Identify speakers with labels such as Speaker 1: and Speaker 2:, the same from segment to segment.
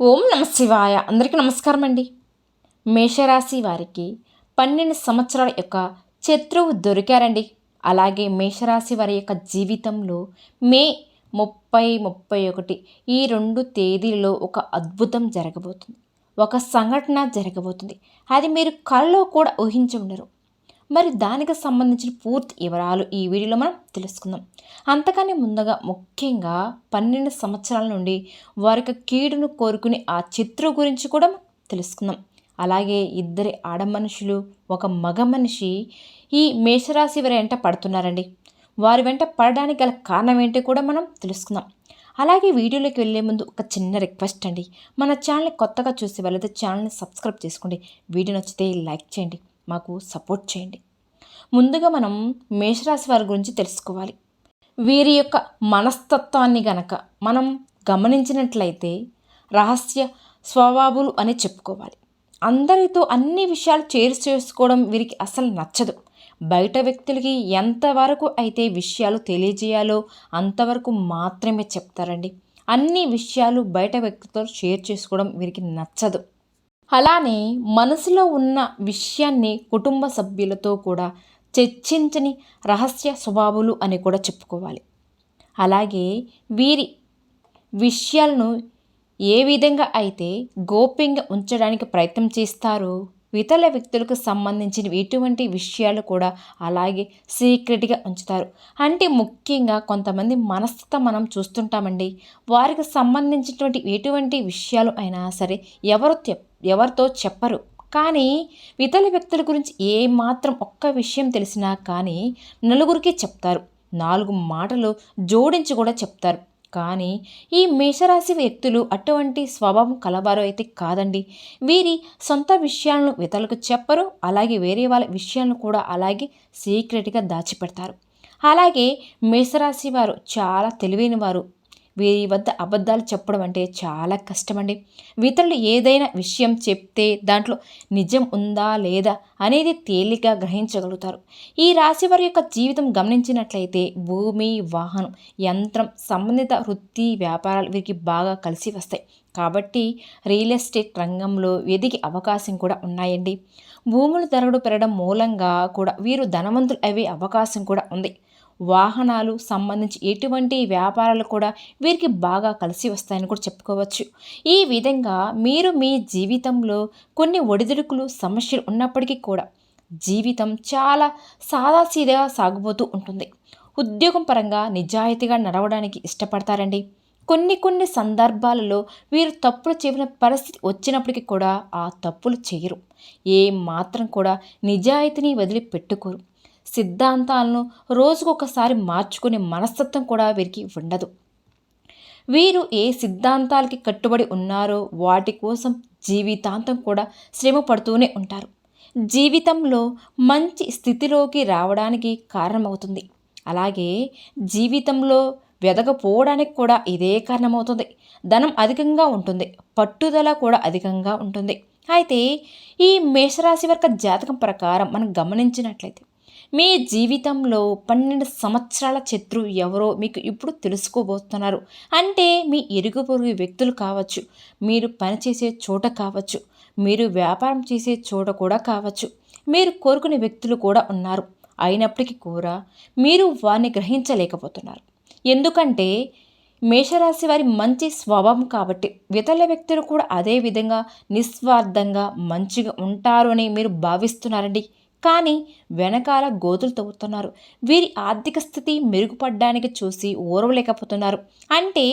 Speaker 1: ఓం నమ శివాయ. అందరికీ నమస్కారం అండి. మేషరాశి వారికి పన్నెండు సంవత్సరాల యొక్క శత్రువు దొరికారండి. అలాగే మేషరాశి వారి యొక్క జీవితంలో మే ముప్పై ముప్పై ఒకటి ఈ రెండు తేదీలలో ఒక అద్భుతం జరగబోతుంది. ఒక సంఘటన జరగబోతుంది. అది మీరు కళ్ళలో కూడా ఊహించి ఉండరు. మరి దానికి సంబంధించిన పూర్తి వివరాలు ఈ వీడియోలో మనం తెలుసుకుందాం. అంతకన్నా ముందుగా ముఖ్యంగా పన్నెండు సంవత్సరాల నుండి వారికి కీడును కోరుకునే ఆ చిత్రం గురించి కూడా తెలుసుకుందాం. అలాగే ఇద్దరి ఆడ మనుషులు ఒక మగ మనిషి ఈ మేషరాశి వారి వెంట పడుతున్నారండి. వారి వెంట పడడానికి గల కారణం ఏంటి కూడా మనం తెలుసుకుందాం. అలాగే వీడియోలోకి వెళ్ళే ముందు ఒక చిన్న రిక్వెస్ట్ అండి. మన ఛానల్ని కొత్తగా చూసే వాళ్ళైతే ఛానల్ని సబ్స్క్రైబ్ చేసుకోండి. వీడియో నచ్చితే లైక్ చేయండి. మాకు సపోర్ట్ చేయండి. ముందుగా మనం మేషరాశి వారి గురించి తెలుసుకోవాలి. వీరి యొక్క మనస్తత్వాన్ని గనక మనం గమనించినట్లయితే రహస్య స్వభావులు అని చెప్పుకోవాలి. అందరితో అన్ని విషయాలు చేరు చేసుకోవడం వీరికి అసలు నచ్చదు. బయట వ్యక్తులకి ఎంతవరకు అయితే విషయాలు తెలియజేయాలో అంతవరకు మాత్రమే చెప్తారండి. అన్ని విషయాలు బయట వ్యక్తితో షేర్ చేసుకోవడం వీరికి నచ్చదు. అలానే మనసులో ఉన్న విషయాన్ని కుటుంబ సభ్యులతో కూడా చర్చించని రహస్య స్వభావాలు అని కూడా చెప్పుకోవాలి. అలాగే వీరి విషయాలను ఏ విధంగా అయితే గోప్యంగా ఉంచడానికి ప్రయత్నం చేస్తారో ఇతర వ్యక్తులకు సంబంధించిన ఎటువంటి విషయాలు కూడా అలాగే సీక్రెట్గా ఉంచుతారు. అంటే ముఖ్యంగా కొంతమంది మనస్తత్వం మనం చూస్తుంటామండి. వారికి సంబంధించినటువంటి ఎటువంటి విషయాలు అయినా సరే ఎవరు ఎవరితో చెప్పరు. కానీ ఇతర వ్యక్తుల గురించి ఏమాత్రం ఒక్క విషయం తెలిసినా కానీ నలుగురికి చెప్తారు. నాలుగు మాటలు జోడించి కూడా చెప్తారు. కానీ ఈ మేషరాశి వ్యక్తులు అటువంటి స్వభావం కలవారు అయితే కాదండి. వీరి సొంత విషయాలను ఇతరులకు చెప్పరు అలాగే వేరే వాళ్ళ విషయాలను కూడా అలాగే సీక్రెట్గా దాచిపెడతారు. అలాగే మేషరాశి వారు చాలా తెలివైన వారు వీరి వద్ద అబద్ధాలు చెప్పడం అంటే చాలా కష్టమండి. ఇతరులు ఏదైనా విషయం చెప్తే దాంట్లో నిజం ఉందా లేదా అనేది తేలిక గ్రహించగలుగుతారు. ఈ రాశి వారి యొక్క జీవితం గమనించినట్లయితే భూమి వాహనం యంత్రం సంబంధిత వృత్తి వ్యాపారాలు వీరికి బాగా కలిసి వస్తాయి. కాబట్టి రియల్ ఎస్టేట్ రంగంలో ఎదిగే అవకాశం కూడా ఉన్నాయండి. భూములు ధరలు పెరగడం మూలంగా కూడా వీరు ధనవంతులు అయ్యే అవకాశం కూడా ఉంది. వాహనాలు సంబంధించి ఎటువంటి వ్యాపారాలు కూడా వీరికి బాగా కలిసి వస్తాయని కూడా చెప్పుకోవచ్చు. ఈ విధంగా మీరు మీ జీవితంలో కొన్ని ఒడిదుడుకులు సమస్యలు ఉన్నప్పటికీ కూడా జీవితం చాలా సాదాసీదగా సాగుబోతూ ఉంటుంది. ఉద్యోగం పరంగా నిజాయితీగా నడవడానికి ఇష్టపడతారండి. కొన్ని కొన్ని సందర్భాలలో వీరు తప్పులు చేసిన పరిస్థితి వచ్చినప్పటికీ కూడా ఆ తప్పులు చేయరు. ఏ మాత్రం కూడా నిజాయితీని వదిలిపెట్టుకోరు. సిద్ధాంతాలను రోజుకొకసారి మార్చుకునే మనస్తత్వం కూడా వీరికి ఉండదు. వీరు ఏ సిద్ధాంతాలకి కట్టుబడి ఉన్నారో వాటి కోసం జీవితాంతం కూడా శ్రమ పడుతూనే ఉంటారు. జీవితంలో మంచి స్థితిలోకి రావడానికి కారణమవుతుంది. అలాగే జీవితంలో వెదకపోవడానికి కూడా ఇదే కారణమవుతుంది. ధనం అధికంగా ఉంటుంది. పట్టుదల కూడా అధికంగా ఉంటుంది. అయితే ఈ మేషరాశి వర్గ జాతకం ప్రకారం మనం గమనించినట్లయితే మీ జీవితంలో పన్నెండు సంవత్సరాల శత్రువు ఎవరో మీకు ఇప్పుడు తెలుసుకోబోతున్నారు. అంటే మీ ఇరుగు పొరుగు వ్యక్తులు కావచ్చు మీరు పనిచేసే చోట కావచ్చు మీరు వ్యాపారం చేసే చోట కూడా కావచ్చు మీరు కోరుకునే వ్యక్తులు కూడా ఉన్నారు. అయినప్పటికీ కూడా మీరు వారిని గ్రహించలేకపోతున్నారు. ఎందుకంటే మేషరాశి వారి మంచి స్వభావం కాబట్టి ఇతర వ్యక్తులు కూడా అదే విధంగా నిస్వార్థంగా మంచిగా ఉంటారు అని మీరు భావిస్తున్నారండి. కానీ వెనకాల గోతులు తవ్వుతున్నారు. వీరి ఆర్థిక స్థితి మెరుగుపడడానికి చూసి ఓర్వలేకపోతున్నారు. అంటే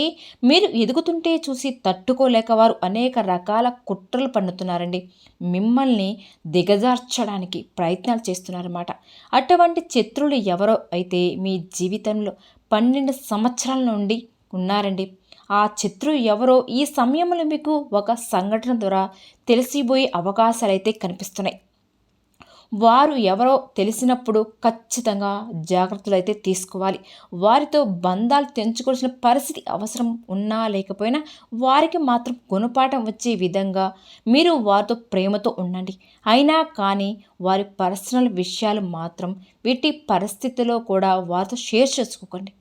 Speaker 1: మీరు ఎదుగుతుంటే చూసి తట్టుకోలేక వారు అనేక రకాల కుట్రలు పన్నుతున్నారండి. మిమ్మల్ని దిగజార్చడానికి ప్రయత్నాలు చేస్తున్నారన్నమాట. అటువంటి శత్రులు ఎవరో అయితే మీ జీవితంలో పన్నెండు సంవత్సరాల నుండి ఉన్నారండి. ఆ శత్రువు ఎవరో ఈ సమయంలో మీకు ఒక సంఘటన ద్వారా తెలిసిపోయే అవకాశాలు అయితే కనిపిస్తున్నాయి. వారు ఎవరో తెలిసినప్పుడు ఖచ్చితంగా జాగ్రత్తలు అయితే తీసుకోవాలి. వారితో బంధాలు తెంచుకోవాల్సిన పరిస్థితి అవసరం ఉన్నా లేకపోయినా వారికి మాత్రం గుణపాఠం వచ్చే విధంగా మీరు వారితో ప్రేమతో ఉండండి. అయినా కానీ వారి పర్సనల్ విషయాలు మాత్రం వీటి పరిస్థితిలో కూడా వారితో షేర్ చేసుకోకండి.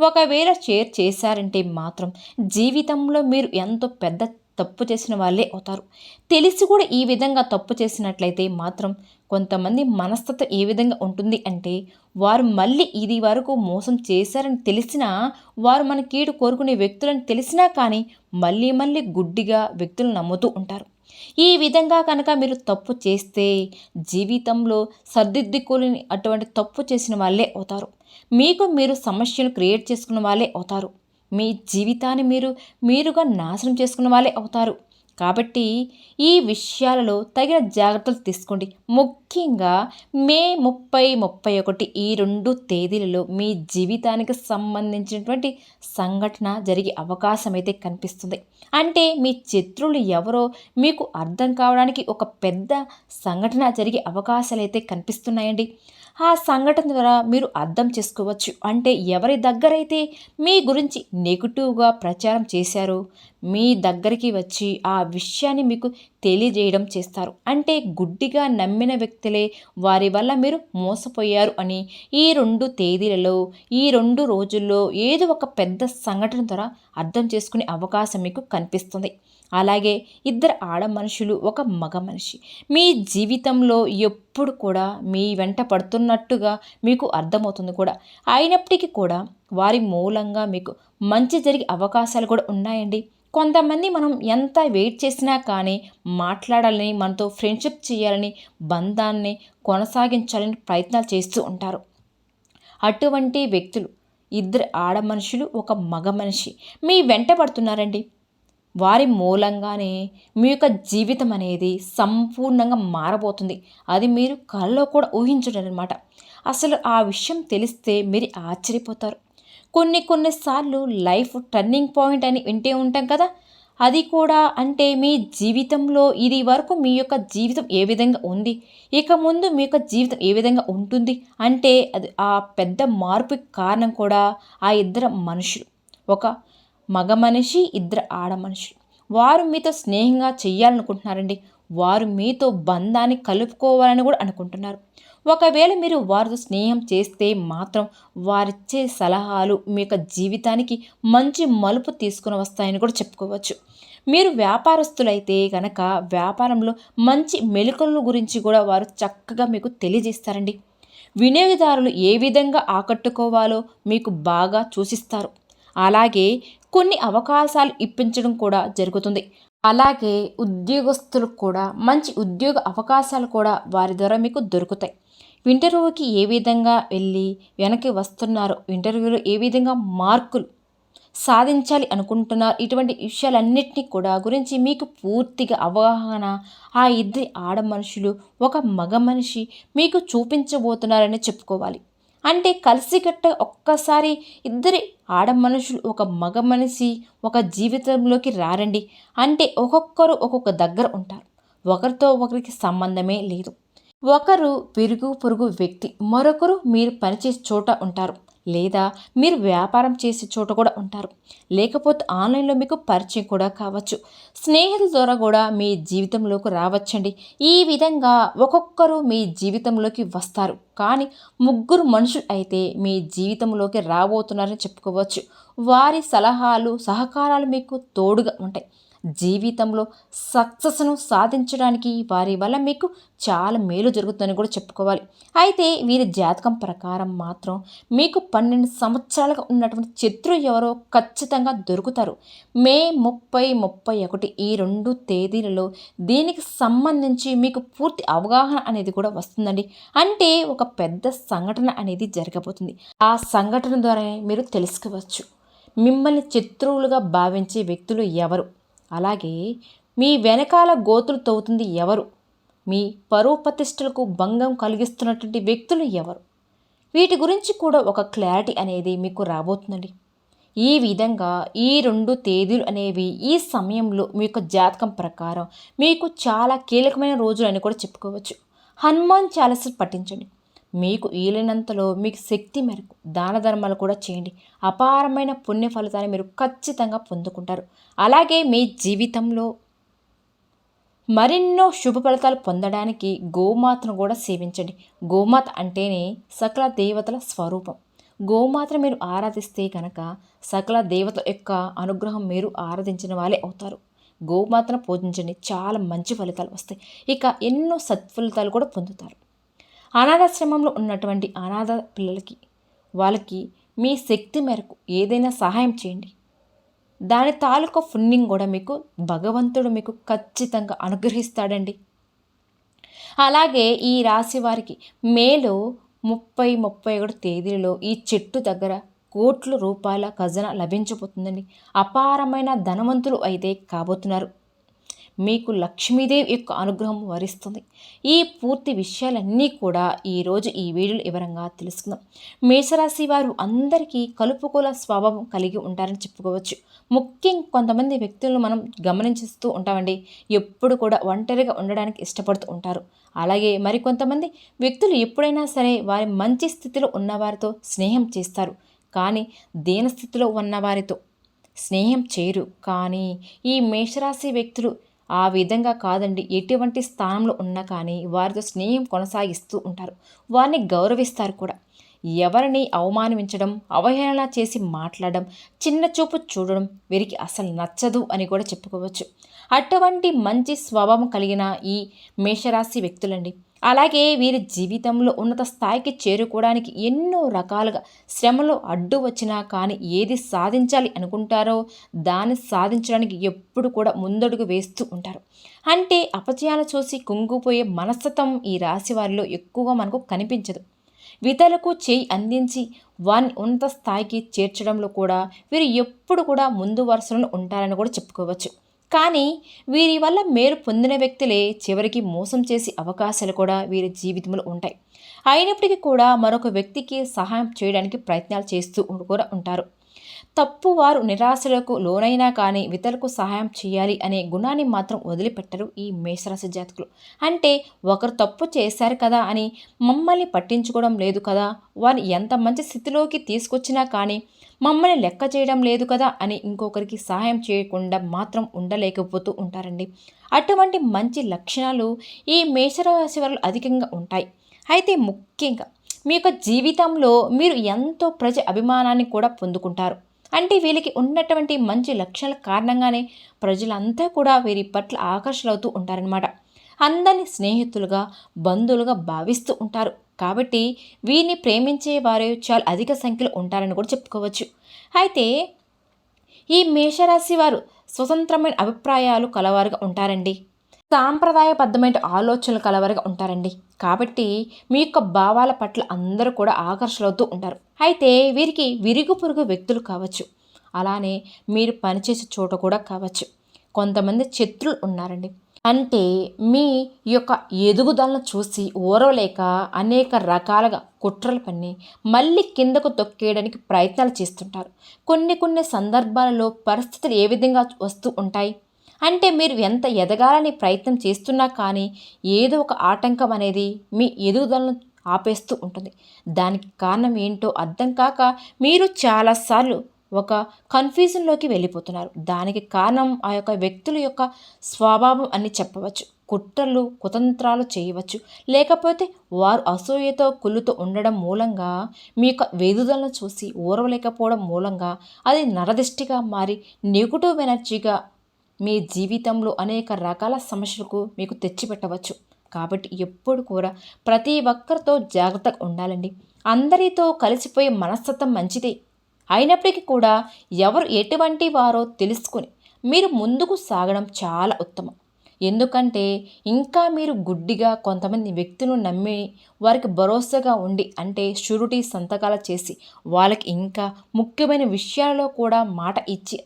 Speaker 1: ఒకవేళ షేర్ చేశారంటే మాత్రం జీవితంలో మీరు ఎంతో పెద్ద తప్పు చేసిన వాళ్ళే అవుతారు. తెలిసి కూడా ఈ విధంగా తప్పు చేసినట్లయితే మాత్రం కొంతమంది మనస్తత్వం ఏ విధంగా ఉంటుంది అంటే వారు మళ్ళీ ఇది వరకు మోసం చేశారని తెలిసినా వారు మన కీడు కోరుకునే వ్యక్తులని తెలిసినా కానీ మళ్ళీ మళ్ళీ గుడ్డిగా వ్యక్తులు నమ్ముతూ ఉంటారు. ఈ విధంగా కనుక మీరు తప్పు చేస్తే జీవితంలో సర్దిద్దుకోలేని అటువంటి తప్పు చేసిన వాళ్ళే అవుతారు. మీకు మీరు సమస్యను క్రియేట్ చేసుకున్న వాళ్ళే అవుతారు. మీ జీవితాన్ని మీరు మీరుగా నాశనం చేసుకున్న వాళ్ళే అవుతారు. కాబట్టి ఈ విషయాలలో తగిన జాగ్రత్తలు తీసుకోండి. ముఖ్యంగా మే ముప్పై ముప్పై ఒకటి ఈ రెండు తేదీలలో మీ జీవితానికి సంబంధించినటువంటి సంఘటన జరిగే అవకాశం అయితే కనిపిస్తుంది. అంటే మీ శత్రువులు ఎవరో మీకు అర్థం కావడానికి ఒక పెద్ద సంఘటన జరిగే అవకాశాలు అయితే కనిపిస్తున్నాయండి. ఆ సంఘటన ద్వారా మీరు అర్థం చేసుకోవచ్చు. అంటే ఎవరి దగ్గరైతే మీ గురించి నెగిటివ్గా ప్రచారం చేశారో మీ దగ్గరికి వచ్చి ఆ విషయాన్ని మీకు తెలియజేయడం చేస్తారు. అంటే గుడ్డిగా నమ్మిన వ్యక్తులే వారి వల్ల మీరు మోసపోయారు అని ఈ రెండు తేదీలలో ఈ రెండు రోజుల్లో ఏదో ఒక పెద్ద సంఘటన ద్వారా అర్థం చేసుకునే అవకాశం మీకు కనిపిస్తుంది. అలాగే ఇద్దరు ఆడ మనుషులు ఒక మగ మనిషి. మీ జీవితంలో ఎప్పుడు కూడా మీ వెంట పడుతున్నట్టుగా మీకు అర్థమవుతుంది కూడా. అయినప్పటికీ కూడా వారి మూలంగా మీకు మంచి జరిగే అవకాశాలు కూడా ఉన్నాయండి. కొంతమంది మనం ఎంత వెయిట్ చేసినా కానీ మాట్లాడాలని మనతో ఫ్రెండ్షిప్ చేయాలని బంధాన్ని కొనసాగించాలని ప్రయత్నాలు చేస్తూ ఉంటారు. అటువంటి వ్యక్తులు ఇద్దరు ఆడ మనుషులు ఒక మగ మనిషి. మీ వెంట పడుతున్నారండి. వారి మూలంగానే మీ యొక్క జీవితం అనేది సంపూర్ణంగా మారబోతుంది. అది మీరు కళ్ళలో కూడా ఊహించడనమాట అసలు ఆ విషయం తెలిస్తే మీరు ఆశ్చర్యపోతారు. కొన్ని కొన్నిసార్లు లైఫ్ టర్నింగ్ పాయింట్ అని వింటే ఉంటాం కదా. అది కూడా అంటే మీ జీవితంలో ఇది వరకు మీ యొక్క జీవితం ఏ విధంగా ఉంది? ఇక ముందు మీ యొక్క జీవితం ఏ విధంగా ఉంటుంది? అంటే అది ఆ పెద్ద మార్పుకి కారణం కూడా ఆ ఇద్దరు మనుషులు. ఒక మగ మనిషి ఇద్దరు ఆడ మనుషులు వారు మీతో స్నేహంగా చెయ్యాలనుకుంటున్నారండి. వారు మీతో బంధాన్ని కలుపుకోవాలని కూడా అనుకుంటున్నారు. ఒకవేళ మీరు వారితో స్నేహం చేస్తే మాత్రం వారిచ్చే సలహాలు మీ యొక్క జీవితానికి మంచి మలుపు తీసుకుని వస్తాయని కూడా చెప్పుకోవచ్చు. మీరు వ్యాపారస్తులైతే కనుక వ్యాపారంలో మంచి మెలకుల గురించి కూడా వారు చక్కగా మీకు తెలియజేస్తారండి. వినియోగదారులు ఏ విధంగా ఆకట్టుకోవాలో మీకు బాగా సూచిస్తారు అలాగే కొన్ని అవకాశాలు ఇప్పించడం కూడా జరుగుతుంది. అలాగే ఉద్యోగస్తులకు కూడా మంచి ఉద్యోగ అవకాశాలు కూడా వారి ద్వారా మీకు దొరుకుతాయి. ఇంటర్వ్యూకి ఏ విధంగా వెళ్ళి వెనక్కి వస్తున్నారు ఇంటర్వ్యూలో ఏ విధంగా మార్కులు సాధించాలి అనుకుంటున్నారు ఇటువంటి విషయాలన్నింటినీ కూడా గురించి మీకు పూర్తిగా అవగాహన ఆ ఇద్దరి ఆడ మనుషులు ఒక మగ మనిషి మీకు చూపించబోతున్నారని చెప్పుకోవాలి. అంటే కలిసికట్ట ఒక్కసారి ఇద్దరి ఆడ మనుషులు ఒక మగ మనిషి ఒక జీవితంలోకి రారండి. అంటే ఒక్కొక్కరు ఒక్కొక్క దగ్గర ఉంటారు. ఒకరితో ఒకరికి సంబంధమే లేదు. ఒకరు విరుగు పొరుగు వ్యక్తి మరొకరు మీరు పనిచేసే చోట ఉంటారు. లేదా మీరు వ్యాపారం చేసే చోట కూడా ఉంటారు. లేకపోతే ఆన్లైన్లో మీకు పరిచయం కూడా కావచ్చు. స్నేహితుల ద్వారా కూడా మీ జీవితంలోకి రావచ్చండి. ఈ విధంగా ఒక్కొక్కరు మీ జీవితంలోకి వస్తారు. కానీ ముగ్గురు మనుషులు అయితే మీ జీవితంలోకి రాబోతున్నారని చెప్పుకోవచ్చు. వారి సలహాలు సహకారాలు మీకు తోడుగా ఉంటాయి. జీవితంలో సక్సెస్ను సాధించడానికి వారి వల్ల మీకు చాలా మేలు జరుగుతుందని కూడా చెప్పుకోవాలి. అయితే వీరి జాతకం ప్రకారం మాత్రం మీకు పన్నెండు సంవత్సరాలుగా ఉన్నటువంటి శత్రు ఎవరో ఖచ్చితంగా దొరుకుతారు. మే ముప్పై ముప్పై ఒకటి ఈ రెండు తేదీలలో దీనికి సంబంధించి మీకు పూర్తి అవగాహన అనేది కూడా వస్తుందండి. అంటే ఒక పెద్ద సంఘటన అనేది జరగబోతుంది. ఆ సంఘటన ద్వారా మీరు తెలుసుకోవచ్చు. మిమ్మల్ని శత్రువులుగా భావించే వ్యక్తులు ఎవరు? అలాగే మీ వెనకాల గోతులు తవ్వుతుంది ఎవరు? మీ పరువు ప్రతిష్టలకు భంగం కలిగిస్తున్నటువంటి వ్యక్తులు ఎవరు? వీటి గురించి కూడా ఒక క్లారిటీ అనేది మీకు రాబోతుందండి. ఈ విధంగా ఈ రెండు తేదీలు అనేవి ఈ సమయంలో మీ యొక్క జాతకం ప్రకారం మీకు చాలా కీలకమైన రోజులు అని కూడా చెప్పుకోవచ్చు. హనుమాన్ చాలీస పఠించండి. మీకు వీలైనంతలో మీకు శక్తి మేరకు దాన ధర్మాలు కూడా చేయండి. అపారమైన పుణ్య ఫలితాన్ని మీరు ఖచ్చితంగా పొందుకుంటారు. అలాగే మీ జీవితంలో మరెన్నో శుభ ఫలితాలు పొందడానికి గోమాతను కూడా సేవించండి. గోమాత అంటేనే సకల దేవతల స్వరూపం. గోమాతను మీరు ఆరాధిస్తే కనుక సకల దేవత యొక్క అనుగ్రహం మీరు ఆరాధించిన వాళ్ళే అవుతారు. గోమాతను పూజించండి. చాలా మంచి ఫలితాలు వస్తాయి. ఇక ఎన్నో సత్ఫలితాలు కూడా పొందుతారు. అనాథాశ్రమంలో ఉన్నటువంటి అనాథ పిల్లలకి వాళ్ళకి మీ శక్తి మేరకు ఏదైనా సహాయం చేయండి. దాని తాలూకా ఫున్నింగ్ కూడా మీకు భగవంతుడు మీకు ఖచ్చితంగా అనుగ్రహిస్తాడండి. అలాగే ఈ రాశి వారికి మేలో ముప్పై ముప్పై ఒకటి తేదీలలో ఈ చెట్టు దగ్గర కోట్ల రూపాయల ఖజానా లభించబోతుందండి. అపారమైన ధనవంతులు అయితే కాబోతున్నారు. మీకు లక్ష్మీదేవి యొక్క అనుగ్రహం వరిస్తుంది. ఈ పూర్తి విషయాలన్నీ కూడా ఈరోజు ఈ వీడియోలో వివరంగా తెలుసుకుందాం. మేషరాశి వారు అందరికీ కలుపుకోల స్వభావం కలిగి ఉంటారని చెప్పుకోవచ్చు. ముఖ్యంగా కొంతమంది వ్యక్తులను మనం గమనించిస్తూ ఉంటామండి. ఎప్పుడు కూడా ఒంటరిగా ఉండడానికి ఇష్టపడుతూ ఉంటారు. అలాగే మరికొంతమంది వ్యక్తులు ఎప్పుడైనా సరే వారి మంచి స్థితిలో ఉన్నవారితో స్నేహం చేస్తారు. కానీ దీనస్థితిలో ఉన్నవారితో స్నేహం చేయరు. కానీ ఈ మేషరాశి వ్యక్తులు ఆ విధంగా కాదండి. ఎటువంటి స్థానంలో ఉన్నా కానీ వారితో స్నేహం కొనసాగిస్తూ ఉంటారు. వారిని గౌరవిస్తారు కూడా. ఎవరిని అవమానించడం అవహేళన చేసి మాట్లాడడం చిన్న చూపు చూడడం వీరికి అసలు నచ్చదు అని కూడా చెప్పుకోవచ్చు. అటువంటి మంచి స్వభావం కలిగిన ఈ మేషరాశి వ్యక్తులండి. అలాగే వీరి జీవితంలో ఉన్నత స్థాయికి చేరుకోవడానికి ఎన్నో రకాలుగా శ్రమలో అడ్డు వచ్చినా కానీ ఏది సాధించాలి అనుకుంటారో దాన్ని సాధించడానికి ఎప్పుడు కూడా ముందడుగు వేస్తూ ఉంటారు. అంటే అపజయాలు చూసి కుంగిపోయే మనస్తత్వం ఈ రాశి వారిలో ఎక్కువగా మనకు కనిపించదు. వితలకు చేయి అందించి వారిని ఉన్నత స్థాయికి చేర్చడంలో కూడా వీరు ఎప్పుడు కూడా ముందు వరుసలను ఉంటారని కూడా చెప్పుకోవచ్చు. కానీ వీరి వల్ల మేలు పొందిన వ్యక్తులే చివరికి మోసం చేసే అవకాశాలు కూడా వీరి జీవితంలో ఉంటాయి. అయినప్పటికీ కూడా మరొక వ్యక్తికి సహాయం చేయడానికి ప్రయత్నాలు చేస్తూ కూడా ఉంటారు. తప్పు వారు నిరాశలకు లోనైనా కానీ ఇతరులకు సహాయం చేయాలి అనే గుణాన్ని మాత్రం వదిలిపెట్టరు ఈ మేషరాశి జాతకులు. అంటే ఒకరు తప్పు చేశారు కదా అని మమ్మల్ని పట్టించుకోవడం లేదు కదా వారిని ఎంత మంచి స్థితిలోకి తీసుకొచ్చినా కానీ మమ్మల్ని లెక్క చేయడం లేదు కదా అని ఇంకొకరికి సహాయం చేయకుండా మాత్రం ఉండలేకపోతూ ఉంటారండి. అటువంటి మంచి లక్షణాలు ఈ మేషరాశి వారు అధికంగా ఉంటాయి. అయితే ముఖ్యంగా మీ యొక్క జీవితంలో మీరు ఎంతో ప్రజ అభిమానాన్ని కూడా పొందుకుంటారు. అంటే వీళ్ళకి ఉన్నటువంటి మంచి లక్షణాల కారణంగానే ప్రజలంతా కూడా వీరి పట్ల ఆకర్షణవుతూ ఉంటారనమాట అందరినీ స్నేహితులుగా బంధువులుగా భావిస్తూ ఉంటారు. కాబట్టి వీరిని ప్రేమించే వారు చాలా అధిక సంఖ్యలో ఉంటారని కూడా చెప్పుకోవచ్చు. అయితే ఈ మేషరాశి వారు స్వతంత్రమైన అభిప్రాయాలు కలవారుగా ఉంటారండి. సాంప్రదాయబద్ధమైన ఆలోచనలు కలవరిగా ఉంటారండి. కాబట్టి మీ యొక్క భావాల పట్ల అందరూ కూడా ఆకర్షణవుతూ ఉంటారు. అయితే వీరికి విరుగు పొరుగు వ్యక్తులు కావచ్చు. అలానే మీరు పనిచేసే చోట కూడా కావచ్చు. కొంతమంది శత్రులు ఉన్నారండి. అంటే మీ యొక్క ఎదుగుదలను చూసి ఓరవలేక అనేక రకాలుగా కుట్రలు పన్ని మళ్ళీ కిందకు తొక్కేయడానికి ప్రయత్నాలు చేస్తుంటారు. కొన్ని కొన్ని సందర్భాలలో పరిస్థితులు ఏ విధంగా వస్తూ ఉంటాయి? అంటే మీరు ఎంత ఎదగాలని ప్రయత్నం చేస్తున్నా కానీ ఏదో ఒక ఆటంకం అనేది మీ ఎదుగుదలను ఆపేస్తూ ఉంటుంది. దానికి కారణం ఏంటో అర్థం కాక మీరు చాలాసార్లు ఒక కన్ఫ్యూజన్లోకి వెళ్ళిపోతున్నారు. దానికి కారణం ఆ యొక్క వ్యక్తుల యొక్క స్వభావం అని చెప్పవచ్చు. కుట్రలు కుతంత్రాలు చేయవచ్చు. లేకపోతే వారు అసూయతో కుళ్ళుతో ఉండడం మూలంగా మీ యొక్క వేదుదలను చూసి ఊరవలేకపోవడం మూలంగా అది నరదిష్టిగా మారి నెగిటివ్ ఎనర్జీగా మీ జీవితంలో అనేక రకాల సమస్యలకు మీకు తెచ్చిపెట్టవచ్చు. కాబట్టి ఎప్పుడు కూడా ప్రతి ఒక్కరితో జాగ్రత్తగా ఉండాలండి. అందరితో కలిసిపోయే మనస్తత్వం మంచిదే. అయినప్పటికీ కూడా ఎవరు ఎటువంటి వారో తెలుసుకుని మీరు ముందుకు సాగడం చాలా ఉత్తమం. ఎందుకంటే ఇంకా మీరు గుడ్డిగా కొంతమంది వ్యక్తులను నమ్మి వారికి భరోసాగా ఉండి అంటే షూరిటీ సంతకాలు చేసి వాళ్ళకి ఇంకా ముఖ్యమైన విషయాల్లో కూడా మాట ఇచ్చి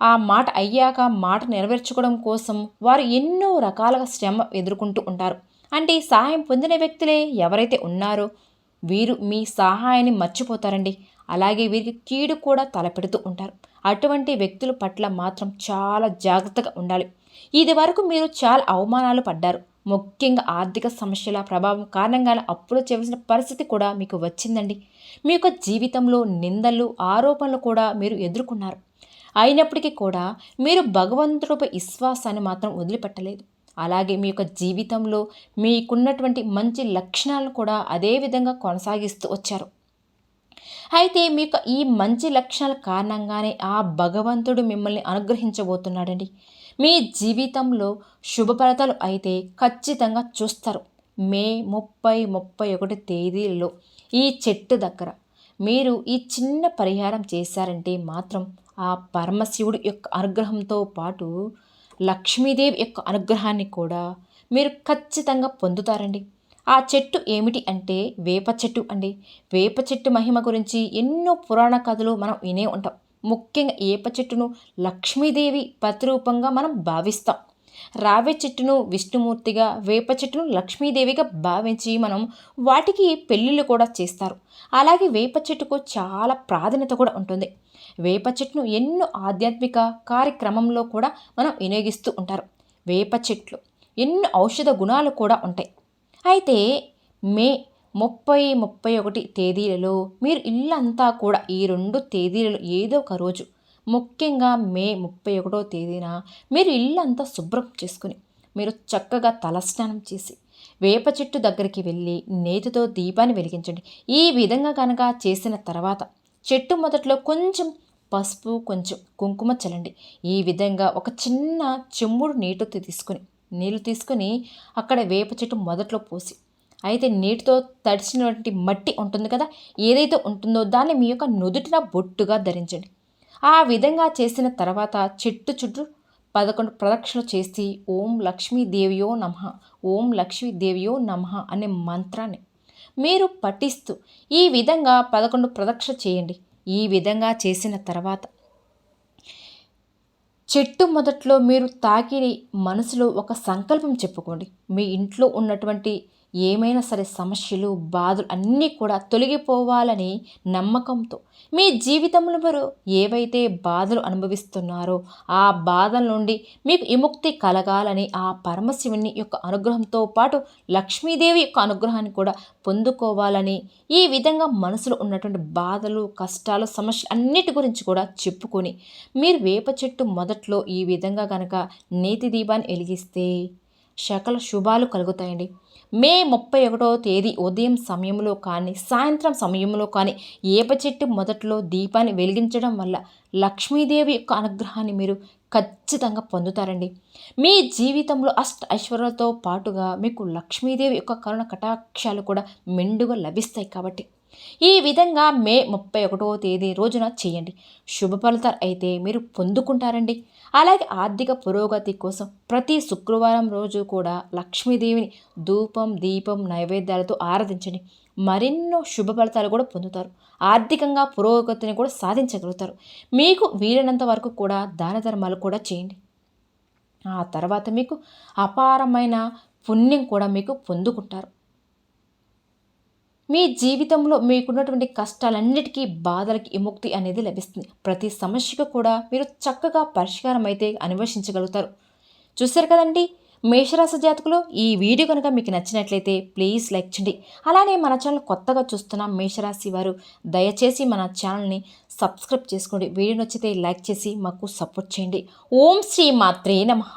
Speaker 1: ఆ మాట అయ్యాక మాట నెరవేర్చుకోవడం కోసం వారు ఎన్నో రకాలుగా శ్రమ ఎదుర్కొంటూ ఉంటారు. అంటే సహాయం పొందిన వ్యక్తులే ఎవరైతే ఉన్నారో వీరు మీ సహాయాన్ని మర్చిపోతారండి. అలాగే వీరికి కీడు కూడా తలపెడుతూ ఉంటారు. అటువంటి వ్యక్తుల పట్ల మాత్రం చాలా జాగ్రత్తగా ఉండాలి. ఇది వరకు మీరు చాలా అవమానాలు పడ్డారు. ముఖ్యంగా ఆర్థిక సమస్యల ప్రభావం కారణంగానే అప్పులు చేయవలసిన పరిస్థితి కూడా మీకు వచ్చిందండి. మీ యొక్క జీవితంలో నిందలు ఆరోపణలు కూడా మీరు ఎదుర్కొన్నారు. అయినప్పటికీ కూడా మీరు భగవంతుడిపై విశ్వాసాన్ని మాత్రం వదిలిపెట్టలేదు. అలాగే మీ యొక్క జీవితంలో మీకున్నటువంటి మంచి లక్షణాలను కూడా అదే విధంగా కొనసాగిస్తూ వచ్చారు. అయితే మీకు ఈ మంచి లక్షణాల కారణంగానే ఆ భగవంతుడు మిమ్మల్ని అనుగ్రహించబోతున్నాడండి. మీ జీవితంలో శుభ ఫలితాలు అయితే ఖచ్చితంగా చూస్తారు. మే ముప్పై ముప్పై ఒకటి తేదీలలో ఈ చెట్టు దగ్గర మీరు ఈ చిన్న పరిహారం చేశారంటే మాత్రం ఆ పరమశివుడి యొక్క అనుగ్రహంతో పాటు లక్ష్మీదేవి యొక్క అనుగ్రహాన్ని కూడా మీరు ఖచ్చితంగా పొందుతారండి. ఆ చెట్టు ఏమిటి అంటే వేప చెట్టు అండి. వేప చెట్టు మహిమ గురించి ఎన్నో పురాణ కథలు మనం వినే ఉంటాం. ముఖ్యంగా వేప చెట్టును లక్ష్మీదేవి ప్రతిరూపంగా మనం భావిస్తాం. రావి చెట్టును విష్ణుమూర్తిగా వేప చెట్టును లక్ష్మీదేవిగా భావించి మనం వాటికి పెళ్ళిళ్ళు కూడా చేస్తారు. అలాగే వేప చెట్టుకు చాలా ప్రాధాన్యత కూడా ఉంటుంది. వేప చెట్టును ఎన్నో ఆధ్యాత్మిక కార్యక్రమంలో కూడా మనం వినియోగిస్తూ ఉంటారు. వేప చెట్లు ఎన్నో ఔషధ గుణాలు కూడా ఉంటాయి. అయితే మే ముప్పై ముప్పై ఒకటి తేదీలలో మీరు ఇల్లంతా కూడా ఈ రెండు తేదీలలో ఏదో ఒక రోజు ముఖ్యంగా మే ముప్పై ఒకటో తేదీన మీరు ఇల్లంతా శుభ్రం చేసుకుని మీరు చక్కగా తలస్నానం చేసి వేప చెట్టు దగ్గరికి వెళ్ళి నేతితో దీపాన్ని వెలిగించండి. ఈ విధంగా కనుక చేసిన తర్వాత చెట్టు మొదట్లో కొంచెం పసుపు కొంచెం కుంకుమ చల్లండి. ఈ విధంగా ఒక చిన్న చెమ్ముడు నీటితో తీసుకుని నీళ్ళు తీసుకొని అక్కడ వేప చెట్టు మొదట్లో పోసి అయితే నీటితో తడిచినటువంటి మట్టి ఉంటుంది కదా ఏదైతే ఉంటుందో దాన్ని మీ యొక్క నుదుటిన బొట్టుగా ధరించండి. ఆ విధంగా చేసిన తర్వాత చెట్టు చుట్టూ పదకొండు ప్రదక్షిణలు చేసి ఓం లక్ష్మీదేవియో నమ ఓం లక్ష్మీదేవియో నమ అనే మంత్రాన్ని మీరు పఠిస్తూ ఈ విధంగా పదకొండు ప్రదక్షిణ చేయండి. ఈ విధంగా చేసిన తర్వాత చెట్టు మొదట్లో మీరు తాకి మనసులో ఒక సంకల్పం చెప్పుకోండి. మీ ఇంట్లో ఉన్నటువంటి ఏమైనా సరే సమస్యలు బాధలు అన్నీ కూడా తొలగిపోవాలని నమ్మకంతో మీ జీవితంలో మీరు ఏవైతే బాధలు అనుభవిస్తున్నారో ఆ బాధల నుండి మీకు విముక్తి కలగాలని ఆ పరమశివుని యొక్క అనుగ్రహంతో పాటు లక్ష్మీదేవి యొక్క అనుగ్రహాన్ని కూడా పొందుకోవాలని ఈ విధంగా మనసులో ఉన్నటువంటి బాధలు కష్టాలు సమస్యలు అన్నిటి గురించి కూడా చెప్పుకొని మీరు వేప చెట్టు మొదట్లో ఈ విధంగా కనుక నేతి దీపాన్ని వెలిగిస్తే సకల శుభాలు కలుగుతాయండి. మే ముప్పై ఒకటో తేదీ ఉదయం సమయంలో కానీ సాయంత్రం సమయంలో కానీ ఏప చెట్టు మొదట్లో దీపాన్ని వెలిగించడం వల్ల లక్ష్మీదేవి యొక్క అనుగ్రహాన్ని మీరు ఖచ్చితంగా పొందుతారండి. మీ జీవితంలో అష్ట ఐశ్వర్యాలతో పాటుగా మీకు లక్ష్మీదేవి యొక్క కరుణ కటాక్షాలు కూడా మెండుగా లభిస్తాయి కాబట్టి ఈ విధంగా మే ముప్పై ఒకటో తేదీ రోజున చేయండి. శుభ ఫలితాలు అయితే మీరు పొందుకుంటారండి. అలాగే ఆర్థిక పురోగతి కోసం ప్రతి శుక్రవారం రోజు కూడా లక్ష్మీదేవిని ధూపం దీపం నైవేద్యాలతో ఆరాధించండి. మరెన్నో శుభ ఫలితాలు కూడా పొందుతారు. ఆర్థికంగా పురోగతిని కూడా సాధించగలుగుతారు. మీకు వీలైనంత వరకు కూడా దాన ధర్మాలు కూడా చేయండి. ఆ తర్వాత మీకు అపారమైన పుణ్యం కూడా మీకు పొందుకుంటారు. మీ జీవితంలో మీకున్నటువంటి కష్టాలన్నిటికీ బాధలకి విముక్తి అనేది లభిస్తుంది. ప్రతి సమస్యకు కూడా మీరు చక్కగా పరిష్కారం అయితే అన్వేషించగలుగుతారు చూశారు కదండి? మేషరాశి జాతకులు ఈ వీడియో కనుక మీకు నచ్చినట్లయితే ప్లీజ్ లైక్ చేయండి. అలానే మన ఛానల్ కొత్తగా చూస్తున్న మేషరాశి వారు దయచేసి మన ఛానల్ని సబ్స్క్రైబ్ చేసుకోండి. వీడియో నచ్చితే లైక్ చేసి మాకు సపోర్ట్ చేయండి. ఓం శ్రీ మాత్రే నమః.